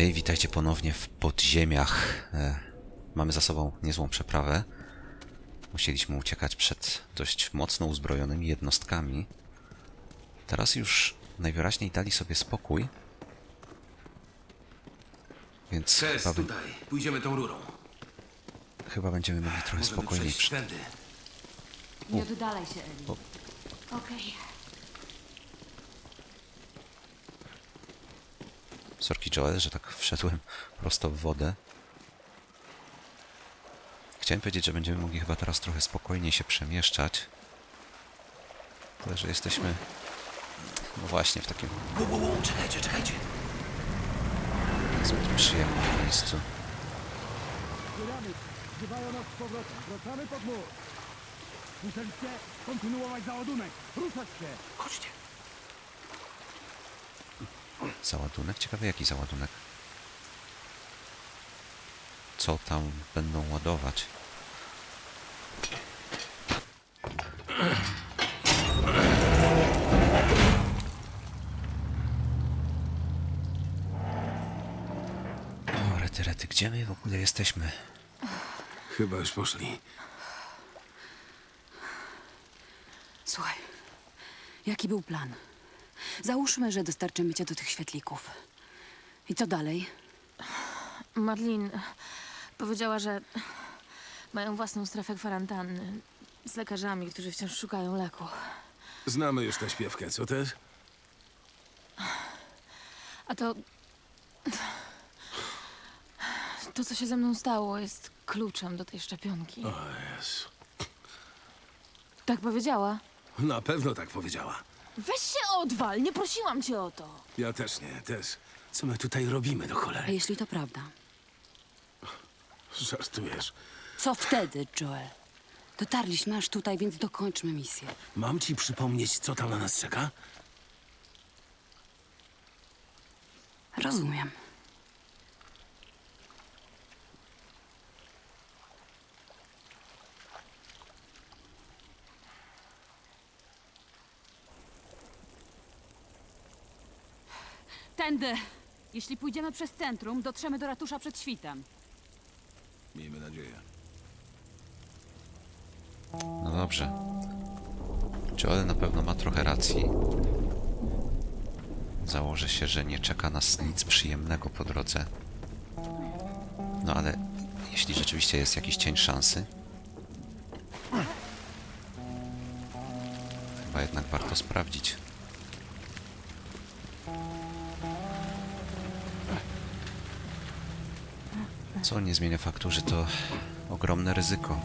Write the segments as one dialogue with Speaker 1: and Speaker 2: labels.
Speaker 1: Okej, witajcie ponownie w podziemiach. E, mamy za sobą niezłą przeprawę. Musieliśmy uciekać przed dość mocno uzbrojonymi jednostkami. Teraz już najwyraźniej dali sobie spokój. Więc
Speaker 2: Cześć,
Speaker 1: chyba,
Speaker 2: tutaj. Pójdziemy tą rurą.
Speaker 1: chyba będziemy mogli trochę
Speaker 2: Możemy
Speaker 1: spokojniej.
Speaker 2: przejść
Speaker 1: przy-
Speaker 2: tędy.
Speaker 3: Nie oddalaj się, Eli. Okej.
Speaker 1: Sorki Joel, że tak wszedłem prosto w wodę. Chciałem powiedzieć, że będziemy mogli chyba teraz trochę spokojniej się przemieszczać. Tyle, że jesteśmy... No właśnie, w takim
Speaker 2: Wow, wow, wow, czekajcie, czekajcie.
Speaker 1: niezbyt przyjemnym miejscu.
Speaker 4: Nas z powrotem. Wracamy pod mur. Musieliście kontynuować załadunek. Ruszać się.
Speaker 2: Chodźcie.
Speaker 1: Załadunek? Ciekawe jaki załadunek. Co tam będą ładować? O, rety, rety, gdzie my w ogóle jesteśmy?
Speaker 2: Chyba już poszli.
Speaker 3: Słuchaj, jaki był plan? Załóżmy, że dostarczymy cię do tych świetlików. I co dalej?
Speaker 5: Marlin powiedziała, że mają własną strefę kwarantanny z lekarzami, którzy wciąż szukają leku.
Speaker 2: Znamy już tę śpiewkę, co też?
Speaker 5: A to. To, co się ze mną stało, jest kluczem do tej szczepionki.
Speaker 2: O Jezu.
Speaker 5: Tak powiedziała.
Speaker 2: Na pewno tak powiedziała.
Speaker 5: Weź się odwal, nie prosiłam cię o to.
Speaker 2: Ja też nie, też. Co my tutaj robimy do
Speaker 3: A
Speaker 2: cholery?
Speaker 3: jeśli to prawda?
Speaker 2: Żartujesz.
Speaker 3: Co wtedy, Joel? Dotarliśmy aż tutaj, więc dokończmy misję.
Speaker 2: Mam ci przypomnieć, co tam na nas czeka?
Speaker 3: Rozumiem.
Speaker 6: Tędy! Jeśli pójdziemy przez centrum, dotrzemy do ratusza przed świtem.
Speaker 2: Miejmy nadzieję.
Speaker 1: No dobrze. Joel na pewno ma trochę racji. Założę się, że nie czeka nas nic przyjemnego po drodze. No ale jeśli rzeczywiście jest jakiś cień szansy, chyba jednak warto sprawdzić. Co nie zmienia faktu, że to ogromne ryzyko.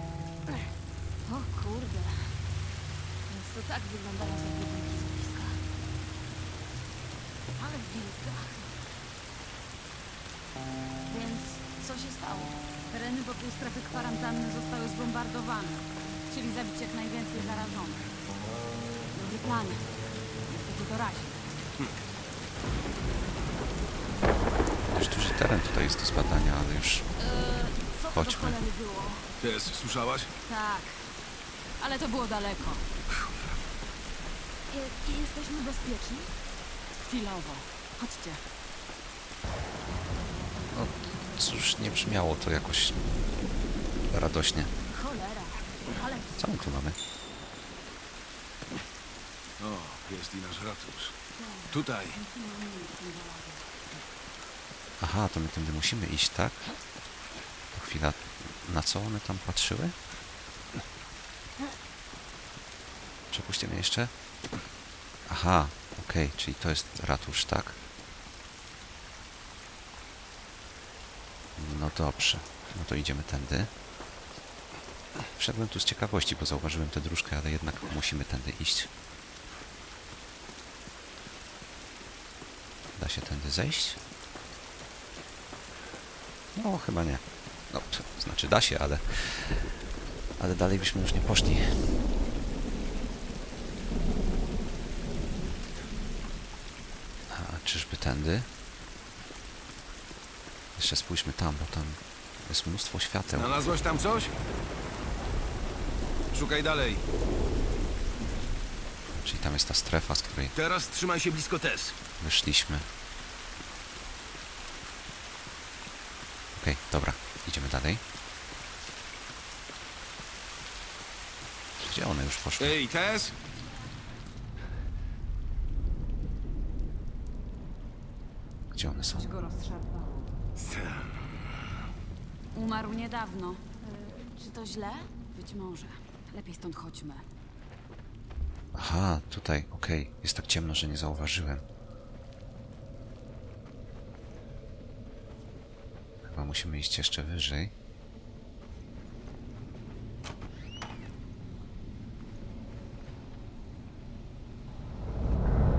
Speaker 5: To
Speaker 6: było daleko.
Speaker 5: I, i jesteśmy bezpieczni?
Speaker 6: Chwilowo. Chodźcie.
Speaker 1: No cóż, nie brzmiało to jakoś radośnie.
Speaker 5: Cholera. Ale
Speaker 1: Co my tu mamy?
Speaker 2: O, jest i nasz ratusz. Tutaj.
Speaker 1: Aha, to my tędy musimy iść, tak? To chwila, na co one tam patrzyły? Mnie jeszcze. Aha, okej, czyli to jest ratusz, tak? No dobrze, no to idziemy tędy. Wszedłem tu z ciekawości, bo zauważyłem tę dróżkę, ale jednak musimy tędy iść. Da się tędy zejść? No, chyba nie. No, to znaczy da się, ale... Ale dalej byśmy już nie poszli. A czyżby tędy? Jeszcze spójrzmy tam, bo tam jest mnóstwo świateł.
Speaker 2: Znalazłaś tam coś? Szukaj dalej.
Speaker 1: Czyli tam jest ta strefa, z której
Speaker 2: Teraz trzymaj się blisko Tess.
Speaker 1: wyszliśmy. Okej, dobra, idziemy dalej. Gdzie one już poszły?
Speaker 2: Ej, Tess?
Speaker 1: Gdzie one są?
Speaker 3: Go rozszarpało.
Speaker 6: Umarł niedawno.
Speaker 5: Czy to źle?
Speaker 3: Być może. Lepiej stąd chodźmy.
Speaker 1: Aha, tutaj, okej. Jest tak ciemno, że nie zauważyłem. Chyba musimy iść jeszcze wyżej.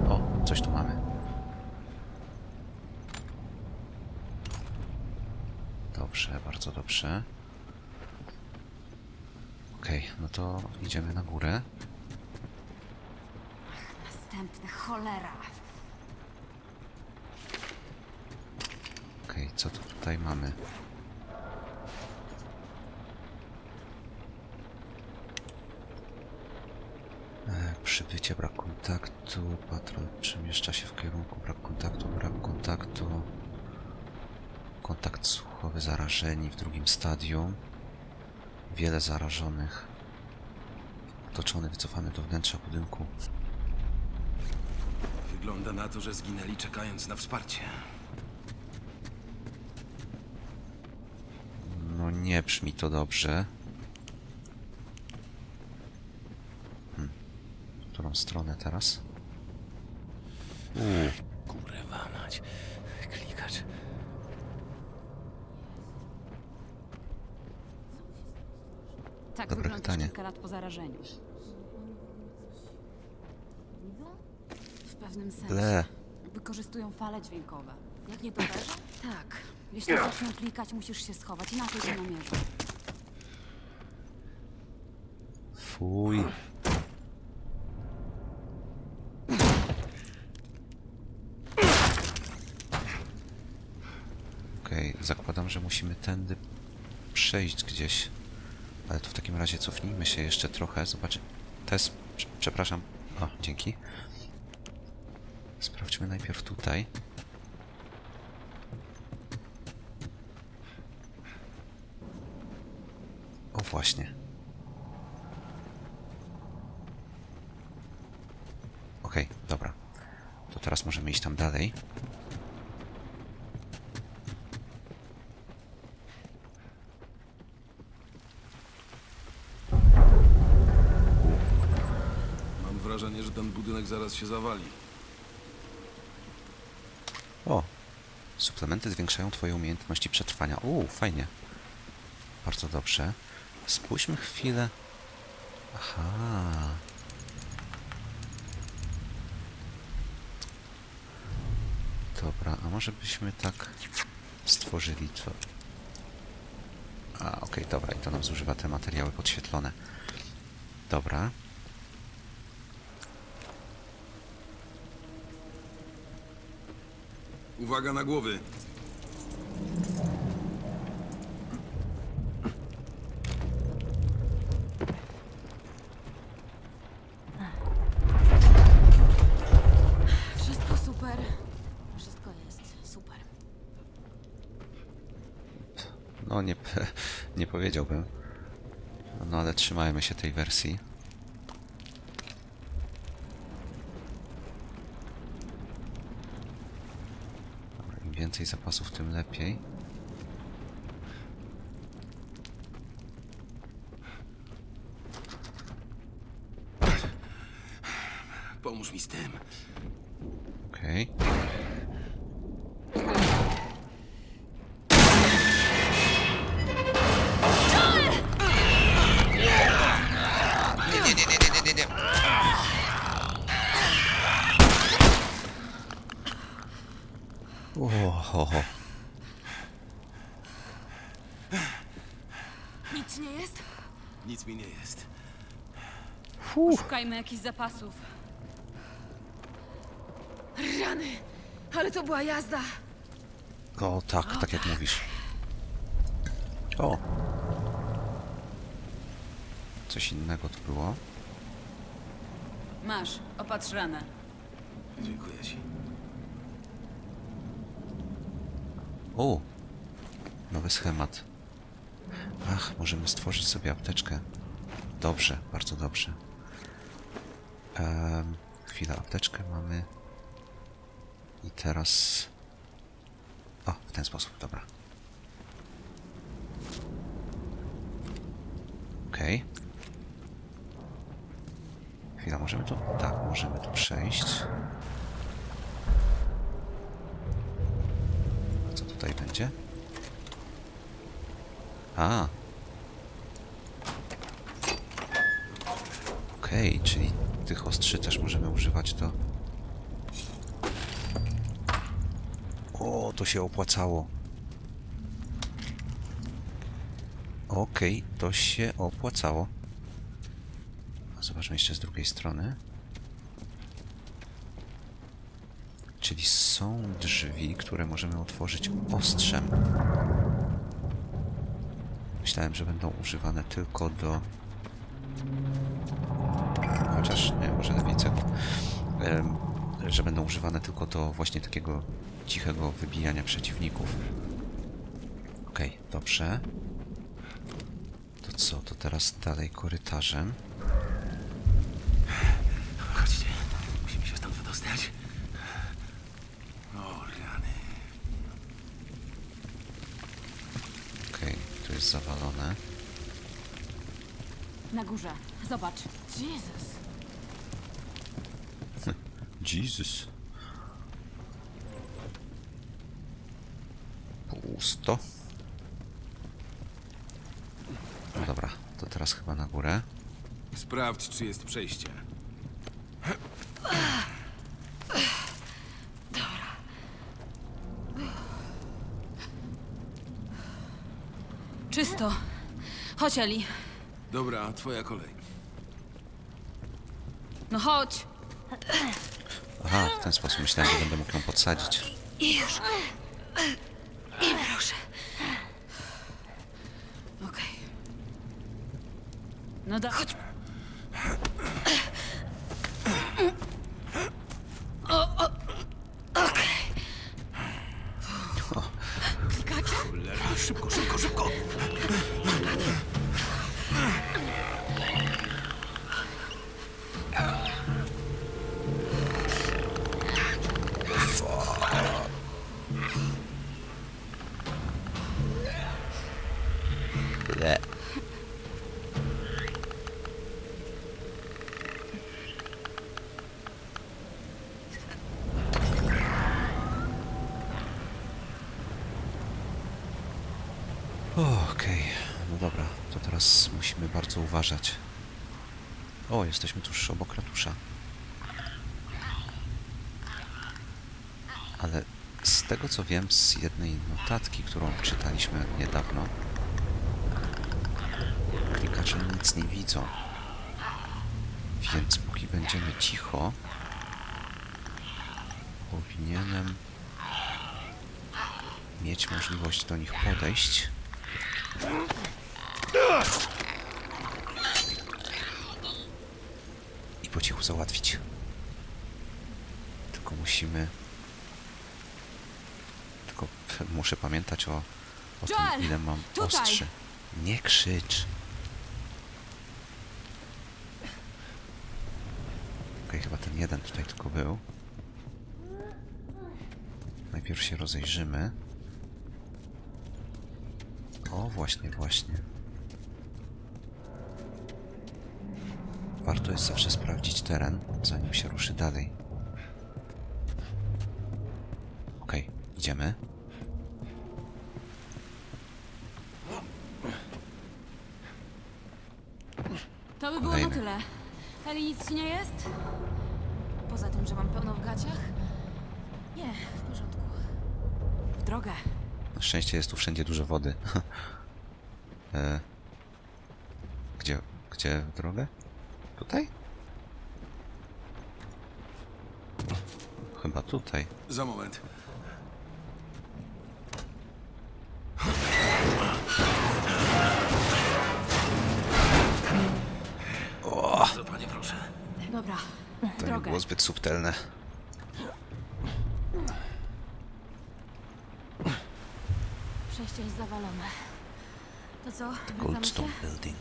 Speaker 1: O, coś tu mamy. Dobrze, dobrze. Okej, no to idziemy na górę.
Speaker 6: Następny cholera.
Speaker 1: Okej, co tu tutaj mamy? E, Przybycie, brak kontaktu, patrol przemieszcza się w kierunku, brak kontaktu, brak kontaktu. Kontakt słuchowy zarażeni w drugim stadium. Wiele zarażonych. Otoczony, wycofany do wnętrza budynku.
Speaker 2: Wygląda na to, że zginęli czekając na wsparcie.
Speaker 1: No nie brzmi to dobrze. Hmm. W którą stronę teraz? Uuu,
Speaker 6: Tak
Speaker 1: Dobre
Speaker 6: wyglądasz
Speaker 1: pytanie.
Speaker 6: kilka lat po zarażeniu. W pewnym sensie.
Speaker 1: ble.
Speaker 6: Wykorzystują fale dźwiękowe.
Speaker 5: Jak nie towarzysz?
Speaker 6: Tak. Jeśli zaczną klikać, musisz się schować, inaczej cię namierzą.
Speaker 1: Fuj. Okej, zakładam, że musimy tędy przejść gdzieś. Ale to w takim razie cofnijmy się jeszcze trochę. Zobacz. Test. prze- Przepraszam. O, dzięki. Sprawdźmy najpierw tutaj. O, właśnie. Okej, dobra. To teraz możemy iść tam dalej.
Speaker 2: Ten budynek zaraz się zawali.
Speaker 1: O! Suplementy zwiększają Twoje umiejętności przetrwania. Uuu, fajnie. Bardzo dobrze. Spójrzmy chwilę. Aha. Dobra, a może byśmy tak stworzyli to. A, okej, dobra, i to nam zużywa te materiały podświetlone. Dobra.
Speaker 2: Uwaga na głowy.
Speaker 5: Wszystko super. Wszystko jest super.
Speaker 1: No nie, nie powiedziałbym. No ale trzymajmy się tej wersji. Dobra, im więcej zapasów, tym lepiej.
Speaker 2: Pomóż mi z tym.
Speaker 1: Okej. Nie,
Speaker 5: Nic
Speaker 2: mi nie jest.
Speaker 6: Szukajmy jakichś zapasów.
Speaker 5: Rany! Ale to była jazda!
Speaker 1: O, tak, tak jak mówisz. O. Coś innego tu było.
Speaker 3: Masz, opatrz ranę.
Speaker 2: Dziękuję ci.
Speaker 1: O. Nowy schemat. Ach, możemy stworzyć sobie apteczkę. Dobrze, bardzo dobrze. Em, chwila, apteczkę mamy. I teraz... O, w ten sposób, dobra. Okej. Chwila, możemy tu... Tak, możemy tu przejść. A co tutaj będzie? A. Okej, czyli tych ostrzy też możemy używać do... O, to się opłacało. Okej, to się opłacało. Zobaczmy jeszcze z drugiej strony. Czyli są drzwi, które możemy otworzyć ostrzem. Myślałem, że będą używane tylko do... Chociaż nie, może lepiej. Em, że będą używane tylko do właśnie takiego cichego wybijania przeciwników. Okej, dobrze. To co, to teraz dalej korytarzem.
Speaker 6: Zobacz.
Speaker 5: Jezus.
Speaker 1: Jesus. Pusto. No dobra, to teraz chyba na górę.
Speaker 2: Sprawdź, czy jest przejście.
Speaker 6: Czysto. Chodź, Eli.
Speaker 2: Dobra, twoja kolej.
Speaker 6: No chodź.
Speaker 1: Aha, w ten sposób myślałem, że będę mógł ją podsadzić.
Speaker 6: I już. I proszę. Okej. No da... Chodź.
Speaker 1: Musimy bardzo uważać. O, jesteśmy tuż obok ratusza. Ale z tego co wiem z jednej notatki, którą czytaliśmy niedawno, klikacze nic nie widzą. Więc póki będziemy cicho, powinienem mieć możliwość do nich podejść. I po cichu załatwić. Tylko musimy... Tylko muszę pamiętać o, o
Speaker 6: Joel,
Speaker 1: tym, ile mam
Speaker 6: tutaj.
Speaker 1: ostrzy. Nie krzycz. Okej, chyba ten jeden tutaj tylko był. Najpierw się rozejrzymy. O, właśnie, właśnie. Warto jest zawsze sprawdzić teren, zanim się ruszy dalej. Okej, idziemy.
Speaker 6: To by było
Speaker 1: Kolejny.
Speaker 6: na tyle. Eli, nic ci nie jest?
Speaker 5: Poza tym, że mam pełno w gaciach? Nie, w porządku.
Speaker 6: W drogę.
Speaker 1: Na szczęście jest tu wszędzie dużo wody. e, gdzie, gdzie w drogę? Tutaj? Chyba tutaj.
Speaker 2: Za moment. O! Co, panie, proszę.
Speaker 6: Dobra.
Speaker 1: To nie
Speaker 6: drogę.
Speaker 1: było zbyt subtelne.
Speaker 5: przejście jest zawalone. To co? Wracamy się?
Speaker 1: Goldstone Building.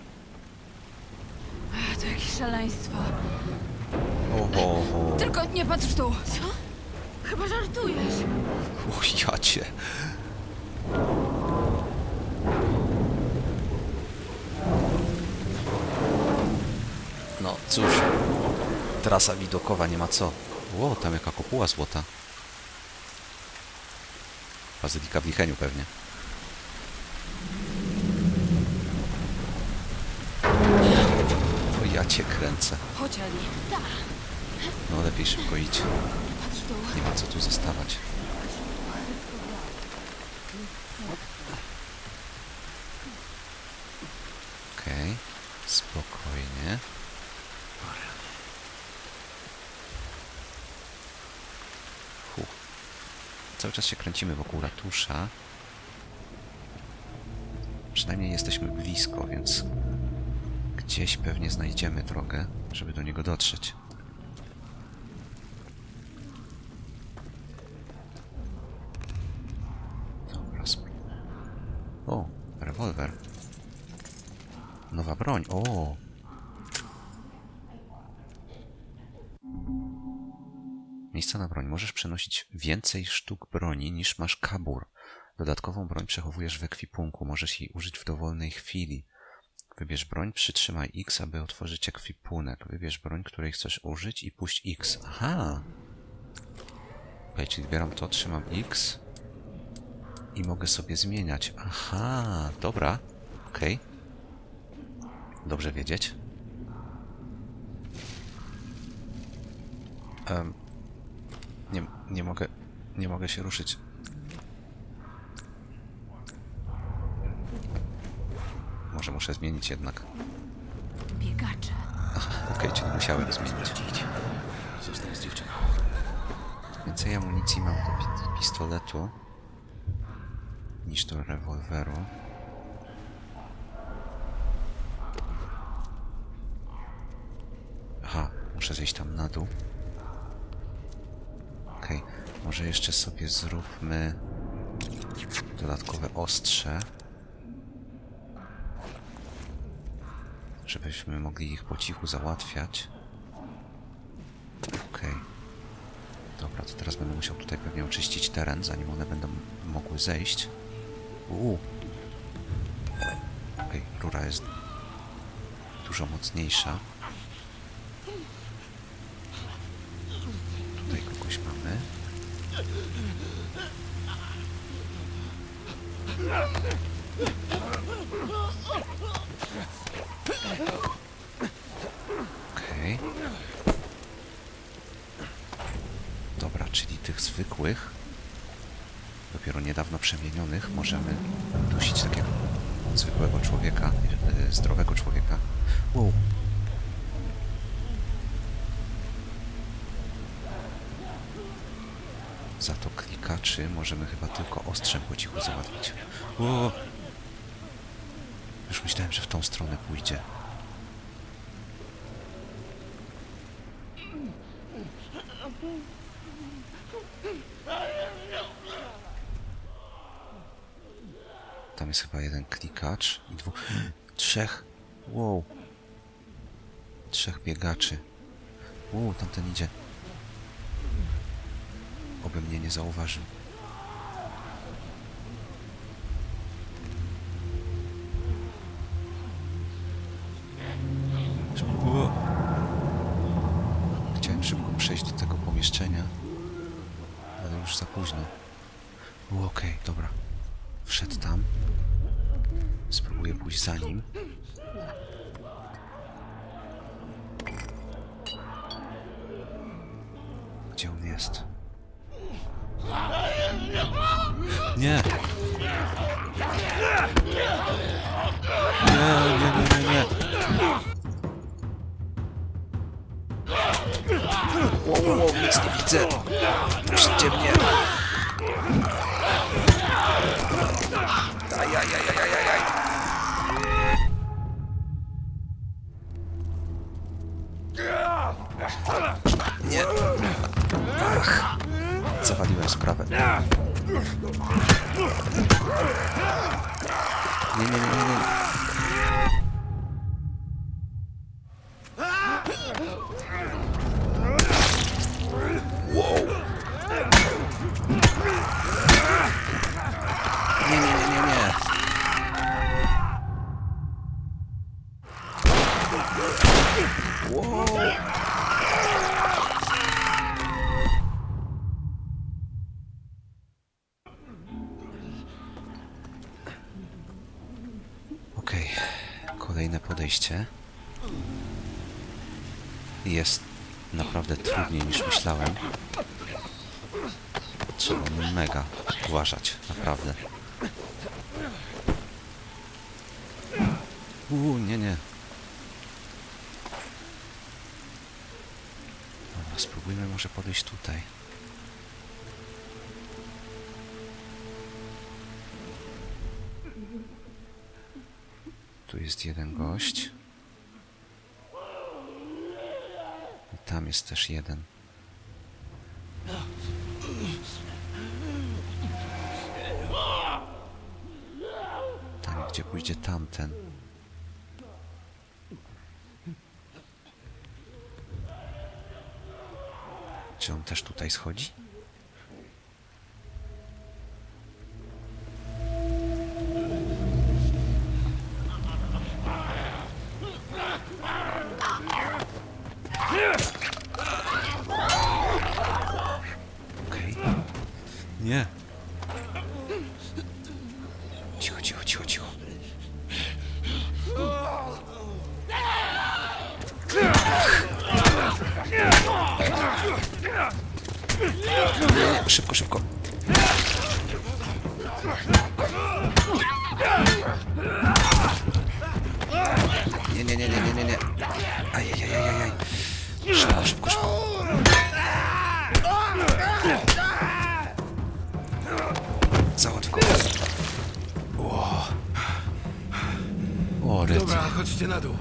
Speaker 5: To jakieś szaleństwo.
Speaker 1: Oho, oho.
Speaker 5: Tylko nie patrz tu! Co? Chyba żartujesz.
Speaker 1: O, ja cię. No cóż, trasa widokowa, nie ma co. Ło, tam jaka kopuła złota. Bazylika w Licheniu pewnie. O, ja cię kręcę.
Speaker 5: Chodź, Ali.
Speaker 1: No lepiej szybko idź. Nie ma co tu zostawać. Okej, spokojnie. Hu. Cały czas się kręcimy wokół ratusza. Przynajmniej jesteśmy blisko, więc gdzieś pewnie znajdziemy drogę, żeby do niego dotrzeć. Dobra, O, rewolwer. Nowa broń. O! Miejsca na broń. Możesz przenosić więcej sztuk broni niż masz kabur. Dodatkową broń przechowujesz w ekwipunku. Możesz jej użyć w dowolnej chwili. Wybierz broń, przytrzymaj X, aby otworzyć ekwipunek. Wybierz broń, której chcesz użyć i puść X. Aha! Okej, czyli wybieram to, trzymam X i mogę sobie zmieniać. Aha, dobra. Okej. Dobrze wiedzieć. Em, nie, nie mogę, nie mogę się ruszyć. Może muszę zmienić jednak.
Speaker 5: Biegacze.
Speaker 1: Okej, czyli musiałem zmienić.
Speaker 2: Zostań z dziewczyną.
Speaker 1: Więcej amunicji mam do pi- pistoletu niż do rewolweru. Aha, muszę zejść tam na dół. Okej, może jeszcze sobie zróbmy dodatkowe ostrze. Żebyśmy mogli ich po cichu załatwiać. Okej. Dobra, to teraz będę musiał tutaj pewnie oczyścić teren, zanim one będą mogły zejść. Uuu. Okej, rura jest dużo mocniejsza. Możemy dusić takiego zwykłego człowieka, e, zdrowego człowieka. Wow. Za to klikaczy możemy chyba tylko ostrzem po cichu załatwić. Wow. Już myślałem, że w tą stronę pójdzie. Tam jest chyba jeden klikacz i dwóch... Trzech! Wow! Trzech biegaczy. Wow, tamten idzie. Oby mnie nie zauważył. Spróbuję pójść za nim. Gdzie on jest? Nie! Nie, nie, nie, nie, nie! Wow, wow, nic nie widzę! Puśćcie mnie! Zawaliłem sprawę. Nie, nie, nie, nie. Jest naprawdę trudniej niż myślałem. Trzeba mega uważać, naprawdę. Uuu, nie, nie. Dobra, spróbujmy może podejść tutaj. Jest jeden gość. I tam jest też jeden. Tam, gdzie pójdzie tamten. Czy on też tutaj schodzi? Nie, nie, nie, nie, nie, nie, nie. Ajajajajaj. Szybko, szybko, szybko. Załatw go. O. O.
Speaker 2: Dobra, chodźcie na dół.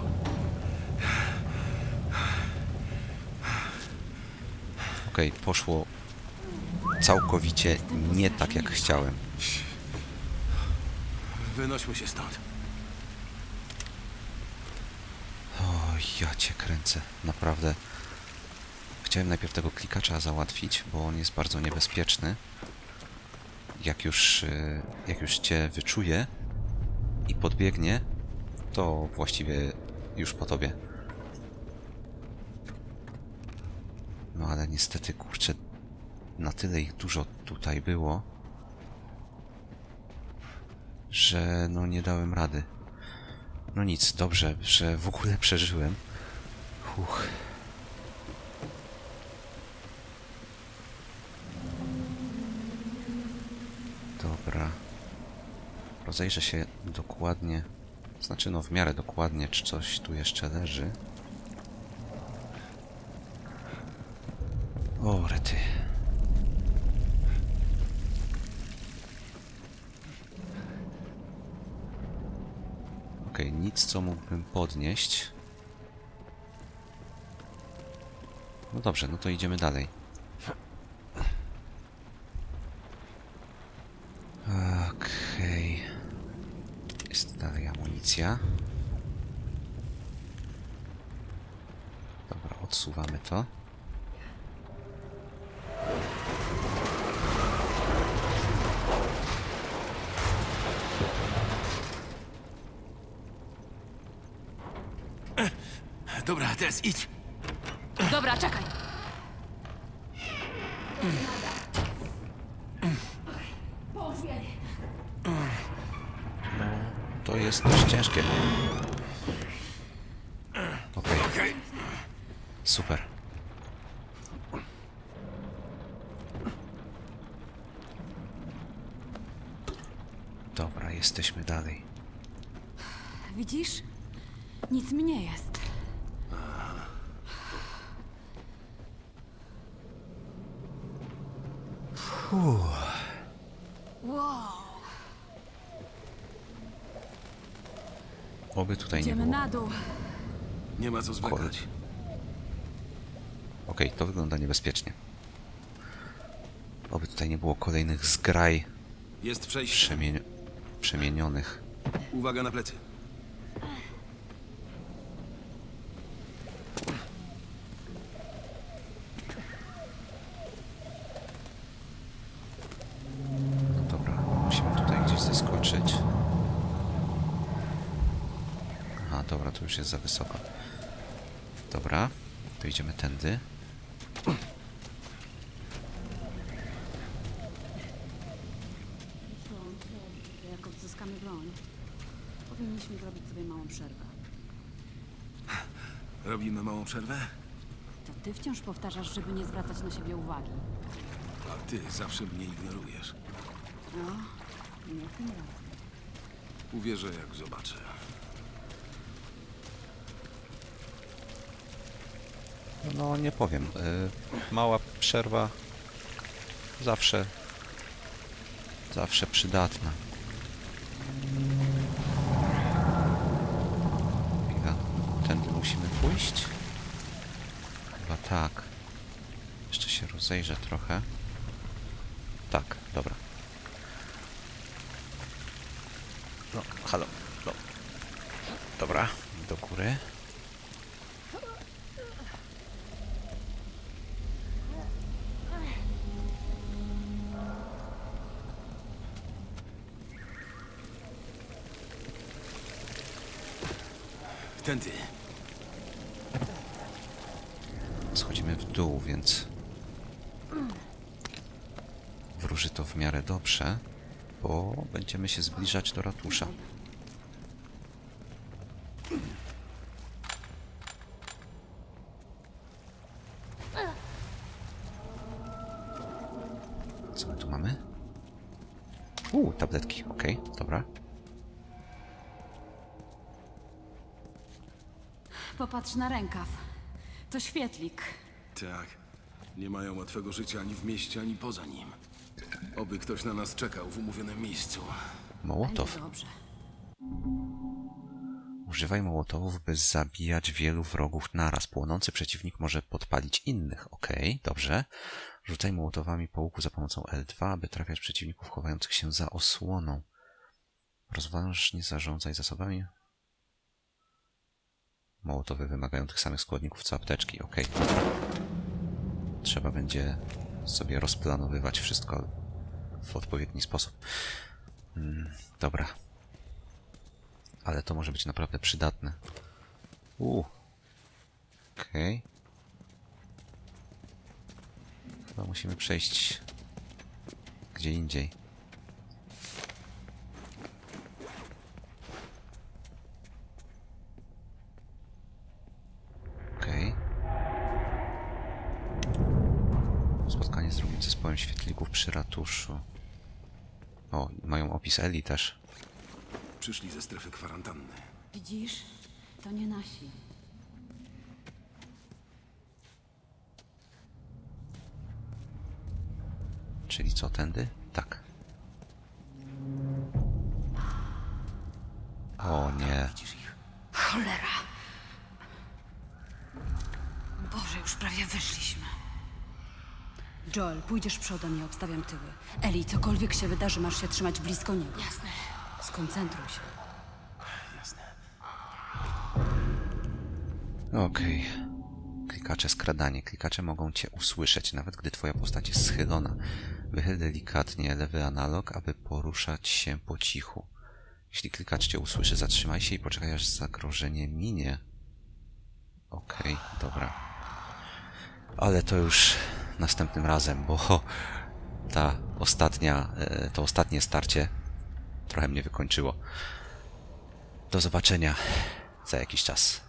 Speaker 1: Okej, poszło całkowicie nie tak jak chciałem.
Speaker 2: Wynośmy się stąd.
Speaker 1: O, ja cię kręcę. Naprawdę. Chciałem najpierw tego klikacza załatwić, bo on jest bardzo niebezpieczny. Jak już, y, jak już cię wyczuje i podbiegnie, to właściwie już po tobie. No ale niestety, kurczę, na tyle ich dużo tutaj było, że no nie dałem rady. No nic, dobrze, że w ogóle przeżyłem. Huch. Dobra. Rozejrzę się dokładnie, znaczy no w miarę dokładnie, czy coś tu jeszcze leży. O, rety. Okej, nic co mógłbym podnieść. No dobrze, no to idziemy dalej. Okej. Jest dalej amunicja. Dobra, odsuwamy to.
Speaker 2: Dobra, teraz idź.
Speaker 5: Dobra, czekaj.
Speaker 1: To jest dość ciężkie. Okej,
Speaker 2: Okej.
Speaker 1: super. Dobra, jesteśmy dalej.
Speaker 3: Widzisz? Nic mi nie jest.
Speaker 1: Oby tutaj nie
Speaker 6: Idziemy
Speaker 1: było.
Speaker 6: na dół.
Speaker 2: Nie ma co zwlekać.
Speaker 1: Okej, to wygląda niebezpiecznie. Oby tutaj nie było kolejnych zgraj
Speaker 2: Jest przejście.
Speaker 1: przemien przemienionych.
Speaker 2: Uwaga na plecy.
Speaker 1: No dobra, musimy tutaj gdzieś zeskoczyć. Aha, dobra, to już jest za wysoko. Dobra, to idziemy tędy.
Speaker 6: Jak odzyskamy broń, powinniśmy zrobić sobie małą przerwę.
Speaker 2: Robimy małą przerwę?
Speaker 6: To ty wciąż powtarzasz, żeby nie zwracać na siebie uwagi.
Speaker 2: A ty zawsze mnie ignorujesz.
Speaker 6: No, nie tym razem.
Speaker 2: Uwierzę, jak zobaczę.
Speaker 1: No, nie powiem. Y, mała przerwa zawsze zawsze przydatna. Chwila. Tędy musimy pójść? Chyba tak. Jeszcze się rozejrzę trochę. Tak, dobra. No, halo. No. Dobra, do góry.
Speaker 2: Tędy.
Speaker 1: Schodzimy w dół, więc wróży to w miarę dobrze, bo będziemy się zbliżać do ratusza. Co my tu mamy? Uuu, tabletki, okej, dobra.
Speaker 6: Popatrz na rękaw. To świetlik.
Speaker 2: Tak. Nie mają łatwego życia ani w mieście, ani poza nim. Oby ktoś na nas czekał w umówionym miejscu.
Speaker 1: Mołotow.
Speaker 6: Dobrze.
Speaker 1: Używaj mołotowów, by zabijać wielu wrogów naraz. Płonący przeciwnik może podpalić innych. Okej, dobrze. Rzucaj mołotowami po łuku za pomocą L2, aby trafiać przeciwników chowających się za osłoną. Rozważnie zarządzaj zasobami. Mołotowy wymagają tych samych składników co apteczki. Okej. Trzeba będzie sobie rozplanowywać wszystko w odpowiedni sposób. Mm, dobra. Ale to może być naprawdę przydatne. Uuu. Okej. Chyba musimy przejść gdzie indziej. Okej. Spotkanie z drugim świetlików przy ratuszu. O, mają opis Eli też.
Speaker 2: Przyszli ze strefy kwarantanny.
Speaker 6: Widzisz? To nie nasi.
Speaker 1: Czyli co, tędy? Tak. O nie.
Speaker 3: Cholera! Boże, już prawie wyszliśmy. Joel, pójdziesz przodem, ja obstawiam tyły. Eli, cokolwiek się wydarzy, masz się trzymać blisko niego. Jasne. Skoncentruj się.
Speaker 2: Jasne.
Speaker 1: Okej. Klikacze skradanie. Klikacze mogą cię usłyszeć, nawet gdy twoja postać jest schylona. Wychyl delikatnie lewy analog, aby poruszać się po cichu. Jeśli klikacz cię usłyszy, zatrzymaj się i poczekaj aż zagrożenie minie. Okej, dobra. Ale to już następnym razem, bo ta ostatnia, e, to ostatnie starcie trochę mnie wykończyło. Do zobaczenia za jakiś czas.